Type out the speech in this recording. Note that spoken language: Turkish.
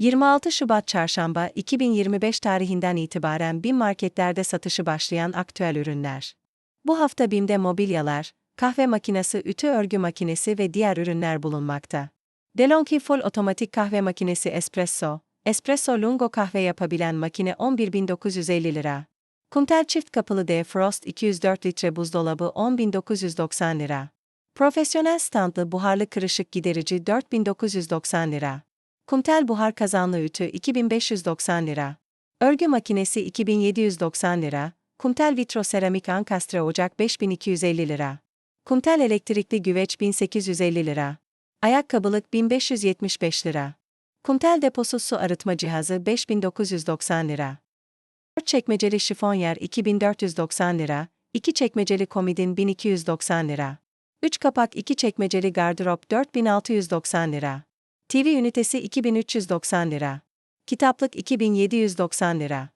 26 Şubat Çarşamba 2025 tarihinden itibaren BİM marketlerde satışı başlayan aktüel ürünler. Bu hafta BİM'de mobilyalar, kahve makinesi, ütü örgü makinesi ve diğer ürünler bulunmakta. DeLonghi Full otomatik kahve makinesi Espresso, Espresso Lungo kahve yapabilen makine 11.950 lira. Kumtel çift kapılı Defrost 204 litre buzdolabı 10.990 lira. Profesyonel standlı buharlı kırışık giderici 4990 lira. Kumtel buhar kazanlı ütü 2590 lira. Örgü makinesi 2790 lira. Kumtel vitro seramik ankastre ocak 5250 lira. Kumtel elektrikli güveç 1850 lira. Ayakkabılık 1575 lira. Kumtel deposuz su arıtma cihazı 5990 lira. 4 çekmeceli şifonyer 2490 lira. 2 çekmeceli komodin 1290 lira. 3 kapak 2 çekmeceli gardırop 4690 lira. TV ünitesi 2390 lira. Kitaplık 2790 lira.